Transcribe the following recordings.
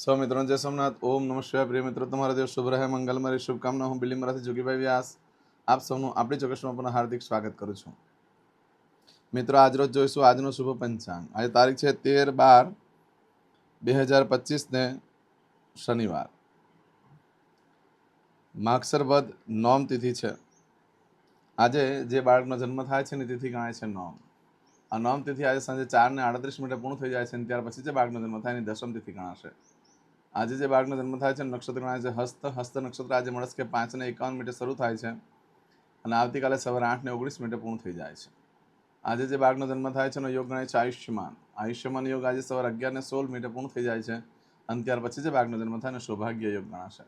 સૌ મિત્રોને જય સોમનાથ. ઓમ નમઃ શિવાય. પ્રિય મિત્રો, તમારા દિવસ શુભ રહે. મંગલમારી શુભકામના. હું બિલીમરાથી જોગીભાઈ વ્યાસ. આપ સૌનું આપણી ચોક્કસમાં પણ હાર્દિક સ્વાગત કરું છું. મિત્રો આજરોજ જોઈશું આજનો શુભ પંચાંગ. આજે તારીખ છે તેર બાર બે હજાર પચીસને શનિવાર. માગસર વદ નોમ તિથિ છે. આજે જે બાળકનો જન્મ થાય છે ને, તિથિ ગણાય છે નોમ. આ નોમ તિથિ આજે સાંજે ચાર ને આડત્રીસ મિનિટે પૂર્ણ થઈ જાય છે અને ત્યાર પછી જે બાળકનો જન્મ થાય એની દશમ તિથિ ગણાશે. આજે જે બાળકનો જન્મ થાય છે નક્ષત્ર ગણાય છે હસ્ત હસ્ત નક્ષત્ર આજે મળસ કે પાંચ ને એકાવન મિનિટે શરૂ થાય છે અને આવતીકાલે સવારે આઠ ને ઓગણીસ મિનિટે પૂર્ણ થઈ જાય છે. આજે જે બાળકનો જન્મ થાય છે એનો યોગ ગણાય છે આયુષ્યમાન. આયુષ્યમાન યોગ આજે સવારે અગિયાર ને સોળ મિનિટે પૂર્ણ થઈ જાય છે અને ત્યાર પછી જે બાળકનો જન્મ થાય એનો સૌભાગ્ય યોગ ગણાશે.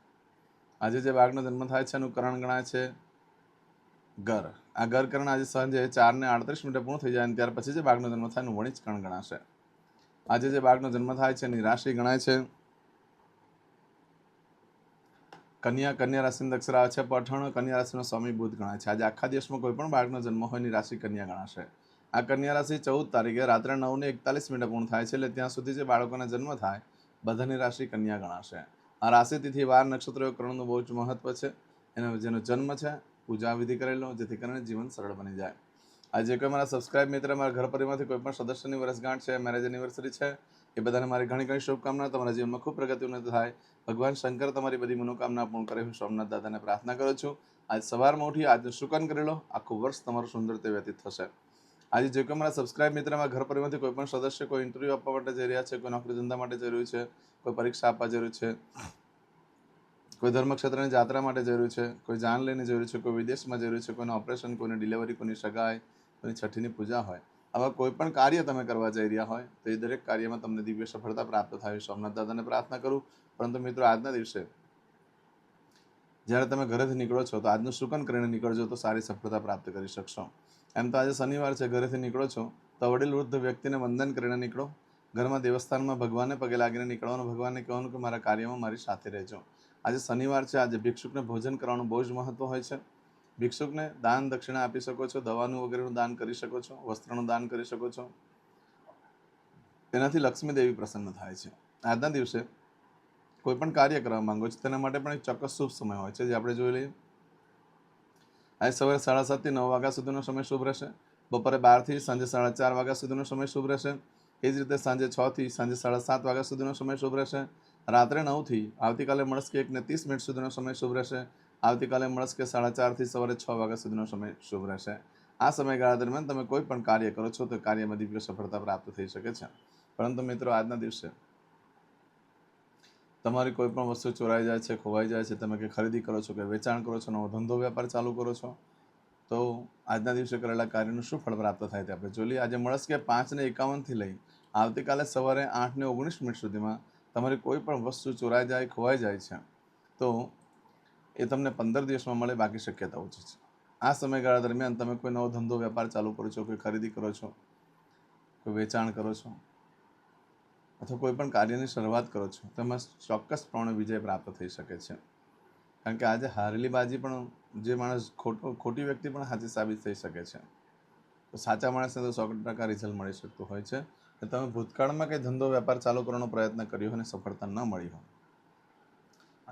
આજે જે બાળકનો જન્મ થાય છે એનું કરણ ગણાય છે ગર આ ગર કરણ આજે સાંજે ચાર ને આડત્રીસ મિનિટે પૂર્ણ થઈ જાય અને ત્યાર પછી જે બાળકનો જન્મ થાય એનું વણિજ કરણ ગણાશે. આજે જે બાળકનો જન્મ થાય છે એની રાશિ ગણાય છે કન્યા કન્યા રાશિની અક્ષર આવે છે, પઠણ, કન્યા રાશિનો સ્વામી બુધ ગણાય છે. આજે આખા દેશમાં કોઈ પણ બાળકનો જન્મ હોય એની રાશિ કન્યા ગણાશે. આ કન્યા રાશિ ચૌદ તારીખે રાત્રે નવને એકતાલીસ મિનિટે પૂર્ણ થાય છે એટલે ત્યાં સુધી જે બાળકોના જન્મ થાય, બધાની રાશિ કન્યા ગણાશે. આ રાશિ તિથિ વાર નક્ષત્રો કરણનું બહુ જ મહત્વ છે. એનો, જેનો જન્મ છે, પૂજા વિધિ કરેલો, જેથી કરીને જીવન સરળ બની જાય. આજે કોઈ મારા સબસ્ક્રાઇબ મિત્ર, મારા ઘર પરિવારમાંથી કોઈ પણ સદસ્યની વર્ષગાંઠ છે મેરેજ એનિવર્સરી છે એ બધાને મારી ઘણી ઘણી શુભકામના. તમારા જીવનમાં ખૂબ પ્રગતિ ઉન્નત થાય. ભગવાન શંકર તમારી બધી મનોકામના પૂર્ણ કરે હું સોમનાથ દાદાને પ્રાર્થના કરું છું. આજ સવારમાં ઉઠી આજનું શુકન કરી લો. આખું વર્ષ તમારું સુંદર તે વ્યતીત થશે. આજે જે કોઈ મારા સબસ્ક્રાઇબ મિત્રમાં ઘર પરિવારથી કોઈ પણ સદસ્ય કોઈ ઇન્ટરવ્યૂ આપવા માટે જઈ રહ્યા છે, કોઈ નોકરી ધંધા માટે જઈ છે, કોઈ પરીક્ષા આપવા જરૂર છે, કોઈ ધર્મક્ષેત્રની જાત્રા માટે જરૂર છે, કોઈ જાન લઈને જરૂર છે, કોઈ વિદેશમાં જરૂર છે, કોઈનું ઓપરેશન કોઈની ડિલિવરી કોઈની સગાઈ, કોઈની છઠ્ઠીની પૂજા હોય. આવા કોઈ પણ કાર્ય તમે કરવા જઈ રહ્યા હોય, તો એ દરેક કાર્યમાં તમને દિવ્ય સફળતા પ્રાપ્ત થાય. સોમનાથ દાદાને પ્રાર્થના કરું. પરંતુ મિત્રો, આજના દિવસે જ્યારે તમે ઘરેથી નીકળો છો, તો આજનું શુકન કરીને નીકળજો, તો સારી સફળતા પ્રાપ્ત કરી શકશો. એમ તો આજે શનિવાર છે, ઘરેથી નીકળો છો, તો વડીલ વૃદ્ધ વ્યક્તિને વંદન કરીને નીકળો. ઘરમાં દેવસ્થાનમાં ભગવાનને પગે લાગીને નીકળવાનું, ભગવાનને કહેવાનું કે મારા કાર્યમાં મારી સાથે રહેજો. આજે શનિવાર છે, આજે ભિક્ષુકને ભોજન કરવાનું બહુ જ મહત્વ હોય છે. ભિક્ષુકને દાન દક્ષિણા આપી શકો છો, દવાનું વગેરેનું દાન કરી શકો છો, વસ્ત્રનું દાન કરી શકો છો. તેનાથી લક્ષ્મી દેવી પ્રસન્ન થાય છે. આજના દિવસે કોઈ પણ કાર્ય કરવા માંગો છો, તેના માટે પણ એક ચોક્કસ શુભ સમય હોય છે, જે આપણે જોઈ લઈએ. આજે સવારે સાડા સાતથી નવ વાગ્યા સુધીનો સમય શુભ રહેશે. બપોરે બારથી સાંજે સાડા ચાર વાગ્યા સુધીનો સમય શુભ રહેશે. એ જ રીતે સાંજે છથી સાંજે સાડા સાત વાગ્યા સુધીનો સમય શુભ રહેશે. રાત્રે નવથી આવતીકાલે મળસ કે એકને ત્રીસ મિનિટ સુધીનો સમય શુભ રહેશે. આવતીકાલે મળશે કે સાડા ચારથી સવારે છ વાગ્યા સુધીનો સમય શુભ રહેશે. આ સમયગાળા દરમિયાન તમે કોઈ પણ કાર્ય કરો છો તો કાર્યમાં દિવ્ય સફળતા પ્રાપ્ત થઈ શકે છે. પરંતુ મિત્રો, આજના દિવસે તમારી કોઈ પણ વસ્તુ ચોરાઈ જાય છે, ખોવાઈ જાય છે, તમે કે ખરીદી કરો છો કે વેચાણ કરો છો, નવો ધંધો વેપાર ચાલુ કરો છો, તો આજના દિવસે કરેલા કાર્યનું શું ફળ પ્રાપ્ત થાય તે આપણે જોઈએ. આજે મળસ પાંચને એકાવનથી લઈ આવતીકાલે સવારે આઠને ઓગણીસ મિનિટ સુધીમાં તમારી કોઈ પણ વસ્તુ ચોરાઈ જાય, ખોવાઈ જાય છે, તો એ તમને પંદર દિવસમાં મળે, બાકી શક્યતા ઓછી છે. આ સમયગાળા દરમિયાન તમે કોઈ નવો ધંધો, વેપાર ચાલુ કરો છો, કોઈ ખરીદી કરો છો, કોઈ વેચાણ કરો છો, અથવા કોઈ પણ કાર્યની શરૂઆત કરો છો, તેમાં ચોક્કસપણે વિજય પ્રાપ્ત થઈ શકે છે. કારણ કે આજે હારેલી બાજી પણ જે માણસ ખોટો, ખોટી વ્યક્તિ પણ સાચી સાબિત થઈ શકે છે. તો સાચા માણસને તો સો ટકા રિઝલ્ટ મળી શકતું હોય છે. તમે ભૂતકાળમાં કંઈ ધંધો, વેપાર ચાલુ કરવાનો પ્રયત્ન કર્યો અને સફળતા ન મળી હોય.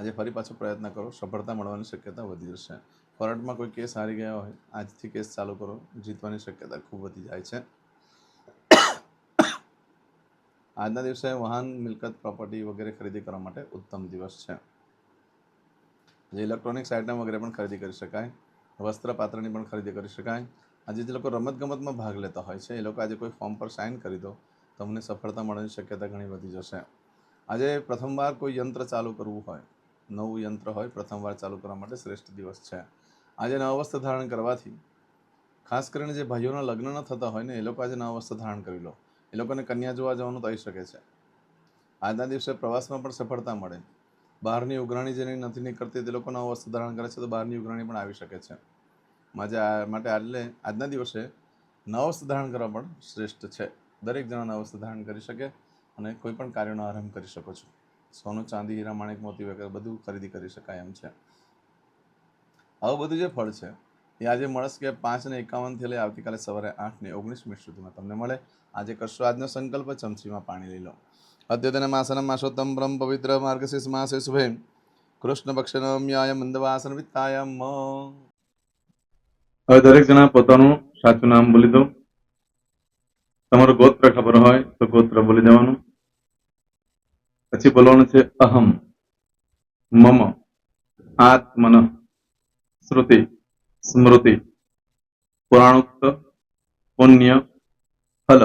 આજે ફરી પાછો પ્રયત્ન કરો. સફળતા મળવાની શક્યતા વધી જશે. કોર્ટમાં કોઈ કેસ હારી ગયા હોય, આજથી કેસ ચાલુ કરો. જીતવાની શક્યતા ખૂબ વધી જાય છે. આજના દિવસે વાહન, મિલકત, પ્રોપર્ટી વગેરે ખરીદી કરવા માટે ઉત્તમ દિવસ છે. જે ઇલેક્ટ્રોનિક્સ આઇટમ વગેરે પણ ખરીદી કરી શકાય. વસ્ત્ર પાત્રની પણ ખરીદી કરી શકાય. આજે જે લોકો રમતગમતમાં ભાગ લેતા હોય છે, એ લોકો આજે કોઈ ફોર્મ પર સાઇન કરી દો તમને સફળતા મળવાની શક્યતા ઘણી વધી જશે. આજે પ્રથમવાર કોઈ યંત્ર ચાલુ કરવું હોય નવું યંત્ર હોય પ્રથમવાર ચાલુ કરવા માટે શ્રેષ્ઠ દિવસ છે. આજે નવ ધારણ કરવાથી ખાસ કરીને જે ભાઈઓના લગ્ન ન થતા હોય ને, એ લોકો આજે નવ ધારણ કરી લો. એ લોકોને કન્યા જોવા જવાનું થઈ શકે છે. આજના દિવસે પ્રવાસમાં પણ સફળતા મળે. બહારની ઉઘરાણી જેની નથી નીકળતી, તે લોકો નવ વસ્ત્ર ધારણ કરે છે તો બહારની ઉઘરાણી પણ આવી શકે છે. મજા માટે આટલે, આજના દિવસે નવ ધારણ કરવા પણ શ્રેષ્ઠ છે. દરેક જણા નવ ધારણ કરી શકે અને કોઈ પણ કાર્યનો આરંભ કરી શકો છો. સોનું, ચાંદી, હીરા, માણેક, મોતી વગેરે બધું ખરીદી કરી શકાય એમ છે. આવું બધું જે ફળ છે, એ આજે મળશે કે પાંચ ને એકાવનથી લઈ આવતીકાલે સવારે આઠ ને ઓગણીસ મિનિટ સુધીમાં તમને મળે. આજે કરશો આજનો સંકલ્પ ચમચીમાં પાણી લઈ લો. અદ્યતનમાસनं માસોત્તમ બ્રહ્મ પવિત્ર માર્ગશીષ માસે શુભે. કૃષ્ણપક્ષનમ્યાય મંદવાસન વિત્તાયમ હવે દરેક જણા પોતાનું સાચું નામ બોલી દો. તમારું ગોત્ર ખબર હોય તો ગોત્ર બોલી દેવાનું. પછી બોલવાનું છે અહમ મમ આત્મન શ્રુતિ સ્મૃતિ પુરાણોક્ત પુણ્ય ફલ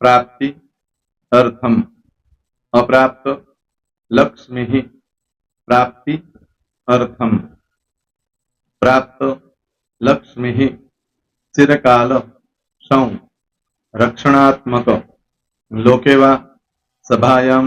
પ્રાપ્તિ અર્થમ અપ્રાપ્ત લક્ષ્મી પ્રાપ્તિ અર્થમ પ્રાપ્ત લક્ષ્મી ચિરકાલ સૌ રક્ષણાત્મક લોકેવા સભાયામ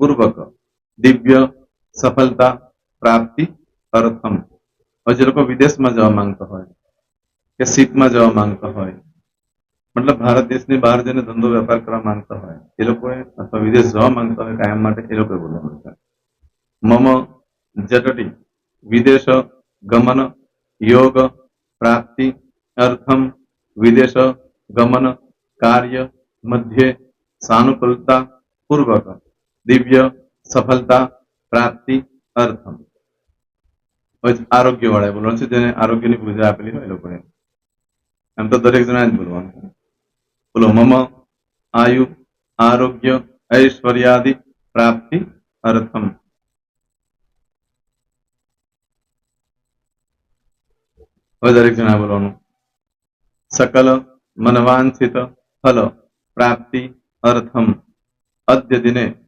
પૂર્વક દિવ્ય સફળતા પ્રાપ્તિ અર્થમ હવે જે લોકો વિદેશમાં જવા માંગતા હોય કે શીપમાં જવા માંગતા હોય મતલબ ભારત દેશની બહાર જઈને ધંધો વેપાર કરવા માંગતા હોય એ લોકોએ અથવા વિદેશ જવા માંગતા હોય કાયમ માટે એ લોકોએ બોલવાનું છે મમ જટટી વિદેશ ગમન યોગ પ્રાપ્તિ અર્થમ વિદેશ ગમન કાર્ય મધ્યે સાનુકૂલતા પૂર્વક દિવ્ય સફળતા, પ્રાપ્તિ, અર્થમ. આરોગ્ય વાળા બોલવાનું છે, જેને આરોગ્યની પૂજા આપેલી હોય લોકોએ. એમ તો દરેક જણા જ બોલવાનું. બોલો, મમ, આયુ, આરોગ્ય, ઐશ્વર્યાદિ, પ્રાપ્તિ, અર્થમ. હવે દરેક જણા બોલવાનું. સકલ, મનવાંછિત, ફલ, પ્રાપ્તિ, અર્થમ. અદ્ય દિને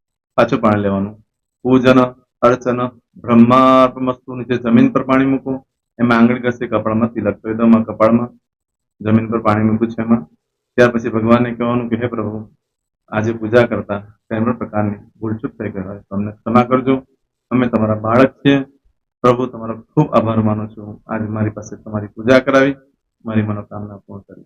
પાછું પાણી લેવાનું. પૂજન, અર્ચન બ્રહ્માર્પમસ્તુ નીચે જમીન પર પાણી મૂકો એમાં આંગળી ઘસે, કપાળમાં તિલક દો, એમાં કપાળમાં જમીન પર પાણી મૂક્યું છે એમાં. ત્યાર પછી ભગવાનને કહેવાનું કે, હે પ્રભુ, આજે પૂજા કરતા કોઈ પ્રકારની ભૂલચૂક થઈ ગઈ હોય. તમને ક્ષમા કરજો. અમે તમારા બાળક છીએ. પ્રભુ, તમારો ખૂબ આભાર માનું છું. આજે મારી પાસે તમારી પૂજા કરાવી. મારી મનોકામના પૂર્ણ કરી.